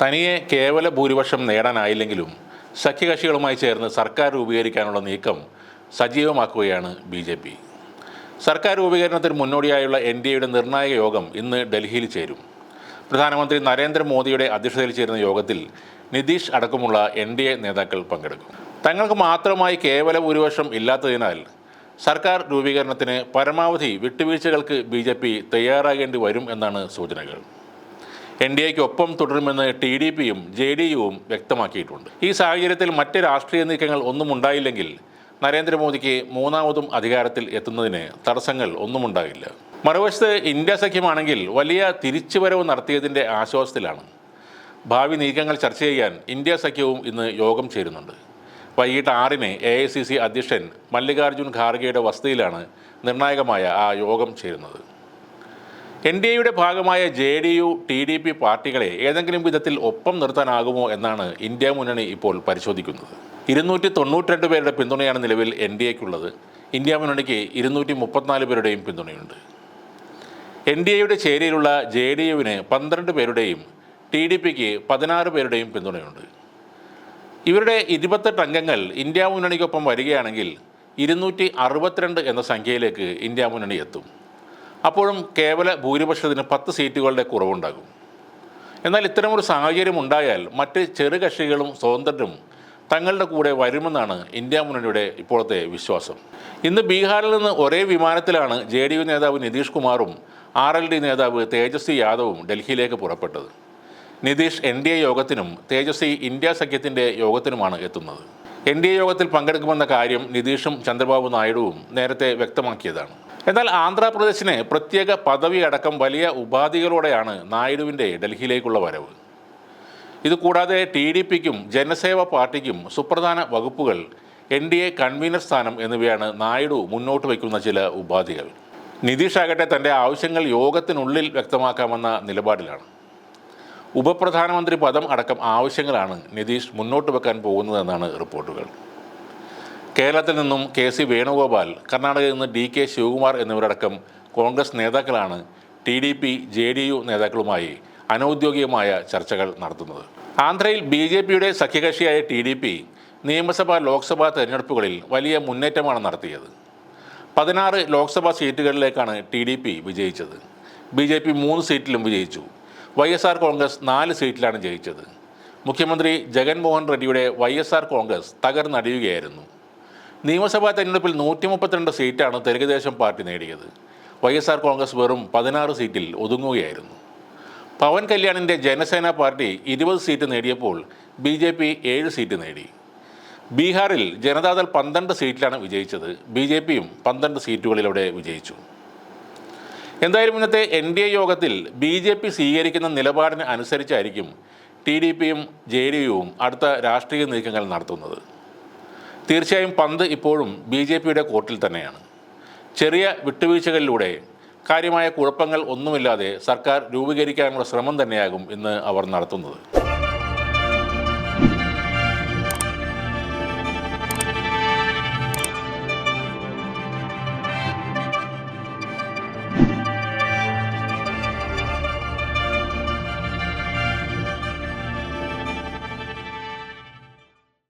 തനിയെ കേവല ഭൂരിപക്ഷം നേടാനായില്ലെങ്കിലും സഖ്യകക്ഷികളുമായി ചേർന്ന് സർക്കാർ രൂപീകരിക്കാനുള്ള നീക്കം സജീവമാക്കുകയാണ് ബി ജെ പി. സർക്കാർ രൂപീകരണത്തിന് മുന്നോടിയായുള്ള എൻ ഡി എയുടെ നിർണായക യോഗം ഇന്ന് ഡൽഹിയിൽ ചേരും. പ്രധാനമന്ത്രി നരേന്ദ്രമോദിയുടെ അധ്യക്ഷതയിൽ ചേരുന്ന യോഗത്തിൽ നിതീഷ് അടക്കമുള്ള എൻ ഡി എ നേതാക്കൾ പങ്കെടുക്കും. തങ്ങൾക്ക് മാത്രമായി കേവല ഭൂരിപക്ഷം ഇല്ലാത്തതിനാൽ സർക്കാർ രൂപീകരണത്തിന് പരമാവധി വിട്ടുവീഴ്ചകൾക്ക് ബി ജെ പി തയ്യാറാകേണ്ടി വരും എന്നാണ് സൂചനകൾ. എൻ ഡി എക്ക് ഒപ്പം തുടരുമെന്ന് ടി ഡി പിയും ജെ ഡി യുവും വ്യക്തമാക്കിയിട്ടുണ്ട്. ഈ സാഹചര്യത്തിൽ മറ്റ് രാഷ്ട്രീയ നീക്കങ്ങൾ ഒന്നും ഉണ്ടായില്ലെങ്കിൽ നരേന്ദ്രമോദിക്ക് മൂന്നാമതും അധികാരത്തിൽ എത്തുന്നതിന് തടസ്സങ്ങൾ ഒന്നുമുണ്ടാകില്ല മറുവശത്ത് ഇന്ത്യ സഖ്യമാണെങ്കിൽ വലിയ തിരിച്ചുവരവ് നടത്തിയതിന്റെ ആശ്വാസത്തിലാണ്. ഭാവി നീക്കങ്ങൾ ചർച്ച ചെയ്യാൻ ഇന്ത്യ സഖ്യവും ഇന്ന് യോഗം ചേരുന്നുണ്ട്. വൈകിട്ട് ആറിന് എ ഐ സി സി അധ്യക്ഷൻ മല്ലികാർജുൻ ഖാർഗെയുടെ വസതിയിലാണ് നിർണായകമായ ആ യോഗം ചേരുന്നത്. എൻ ഡി എയുടെ ഭാഗമായ J D U T D P പാർട്ടികളെ ഏതെങ്കിലും വിധത്തിൽ ഒപ്പം നിർത്താനാകുമോ എന്നാണ് ഇന്ത്യ മുന്നണി ഇപ്പോൾ പരിശോധിക്കുന്നത്. ഇരുന്നൂറ്റി തൊണ്ണൂറ്റിരണ്ട് പേരുടെ പിന്തുണയാണ് നിലവിൽ എൻ ഡി എക്കുള്ളത്. ഇന്ത്യ മുന്നണിക്ക് ഇരുന്നൂറ്റി മുപ്പത്തിനാല് പേരുടെയും പിന്തുണയുണ്ട്. എൻ ഡി എയുടെ ചേരിയിലുള്ള ജെ ഡി യുവിന് പന്ത്രണ്ട് പേരുടെയും ടി ഡി പിക്ക് പതിനാറ് പേരുടെയും പിന്തുണയുണ്ട്. ഇവരുടെ ഇരുപത്തെട്ട് അംഗങ്ങൾ ഇന്ത്യ മുന്നണിക്കൊപ്പം വരികയാണെങ്കിൽ ഇരുന്നൂറ്റി അറുപത്തിരണ്ട് എന്ന സംഖ്യയിലേക്ക് ഇന്ത്യ മുന്നണി എത്തും. അപ്പോഴും കേവല ഭൂരിപക്ഷത്തിന് പത്ത് സീറ്റുകളുടെ കുറവുണ്ടാകും. എന്നാൽ ഇത്തരമൊരു സാഹചര്യം ഉണ്ടായാൽ മറ്റ് ചെറുകക്ഷികളും സ്വതന്ത്രരും തങ്ങളുടെ കൂടെ വരുമെന്നാണ് ഇന്ത്യ മുന്നണിയുടെ ഇപ്പോഴത്തെ വിശ്വാസം. ഇന്ന് ബീഹാറിൽ നിന്ന് ഒരേ വിമാനത്തിലാണ് ജെ ഡി യു നേതാവ് നിതീഷ് കുമാറും ആർ എൽ ഡി നേതാവ് തേജസ്വി യാദവും ഡൽഹിയിലേക്ക് പുറപ്പെട്ടത്. നിതീഷ് എൻ ഡി എ യോഗത്തിനും തേജസ്വി ഇന്ത്യ സഖ്യത്തിന്റെ യോഗത്തിനുമാണ് എത്തുന്നത്. എൻ ഡി എ യോഗത്തിൽ പങ്കെടുക്കുമെന്ന കാര്യം നിതീഷും ചന്ദ്രബാബു നായിഡുവും നേരത്തെ വ്യക്തമാക്കിയതാണ്. എന്നാൽ ആന്ധ്രാപ്രദേശിന് പ്രത്യേക പദവി അടക്കം വലിയ ഉപാധികളോടെയാണ് നായിഡുവിന്റെ ഡൽഹിയിലേക്കുള്ള വരവ്. ഇതുകൂടാതെ ടി ഡി പിക്കും ജനസേവ പാർട്ടിക്കും സുപ്രധാന വകുപ്പുകൾ എൻ ഡി എ കൺവീനർ സ്ഥാനം എന്നിവയാണ് നായിഡു മുന്നോട്ട് വയ്ക്കുന്ന ചില ഉപാധികൾ. നിതീഷ് ആകട്ടെ തന്റെ ആവശ്യങ്ങൾ യോഗത്തിനുള്ളിൽ വ്യക്തമാക്കാമെന്ന നിലപാടിലാണ്. ഉപപ്രധാനമന്ത്രി പദം അടക്കം ആവശ്യങ്ങളാണ് നിതീഷ് മുന്നോട്ട് വെക്കാൻ പോകുന്നതെന്നാണ് റിപ്പോർട്ടുകൾ. കേരളത്തിൽ നിന്നും കെ സി വേണുഗോപാൽ കർണാടകയിൽ നിന്ന് ഡി കെ ശിവകുമാർ എന്നിവരടക്കം കോൺഗ്രസ് നേതാക്കളാണ് T D P J D U നേതാക്കളുമായി അനൗദ്യോഗികമായ ചർച്ചകൾ നടത്തുന്നത്. ആന്ധ്രയിൽ ബി ജെ പിയുടെ സഖ്യകക്ഷിയായ ടി ഡി പി നിയമസഭാ ലോക്സഭാ തെരഞ്ഞെടുപ്പുകളിൽ വലിയ മുന്നേറ്റമാണ് നടത്തിയത്. പതിനാറ് ലോക്സഭാ സീറ്റുകളിലേക്കാണ് ടി ഡി പി വിജയിച്ചത്. ബി ജെ പി മൂന്ന് സീറ്റിലും വിജയിച്ചു. വൈ എസ് ആർ കോൺഗ്രസ് നാല് സീറ്റിലാണ് ജയിച്ചത്. മുഖ്യമന്ത്രി ജഗൻമോഹൻ റെഡ്ഡിയുടെ വൈ എസ് ആർ കോൺഗ്രസ് തകർന്നടിയുകയായിരുന്നു. നിയമസഭാ തെരഞ്ഞെടുപ്പിൽ നൂറ്റി മുപ്പത്തിരണ്ട് സീറ്റാണ് തെലുഗുദേശം പാർട്ടി നേടിയത്. വൈ എസ് ആർ കോൺഗ്രസ് വെറും പതിനാറ് സീറ്റിൽ ഒതുങ്ങുകയായിരുന്നു. പവൻ കല്യാണിന്റെ ജനസേന പാർട്ടി ഇരുപത് സീറ്റ് നേടിയപ്പോൾ ബി ജെ പി ഏഴ് സീറ്റ് നേടി. ബീഹാറിൽ ജനതാദൾ പന്ത്രണ്ട് സീറ്റിലാണ് വിജയിച്ചത്. ബി ജെ പിയും പന്ത്രണ്ട് സീറ്റുകളിലൂടെ വിജയിച്ചു. എന്തായാലും ഇന്നത്തെ എൻ ഡി എ യോഗത്തിൽ ബി ജെ പി സ്വീകരിക്കുന്ന നിലപാടിന് അനുസരിച്ചായിരിക്കും ടി ഡി പിയും ജെ ഡി യുവും അടുത്ത രാഷ്ട്രീയ നീക്കങ്ങൾ നടത്തുന്നത്. തീർച്ചയായും പന്ത് ഇപ്പോഴും ബി ജെ പിയുടെ കോർട്ടിൽ തന്നെയാണ്. ചെറിയ വിട്ടുവീഴ്ചകളിലൂടെ കാര്യമായ കുഴപ്പങ്ങൾ ഒന്നുമില്ലാതെ സർക്കാർ രൂപീകരിക്കാനുള്ള ശ്രമം തന്നെയാകും ഇന്ന് അവർ നടത്തുന്നത്.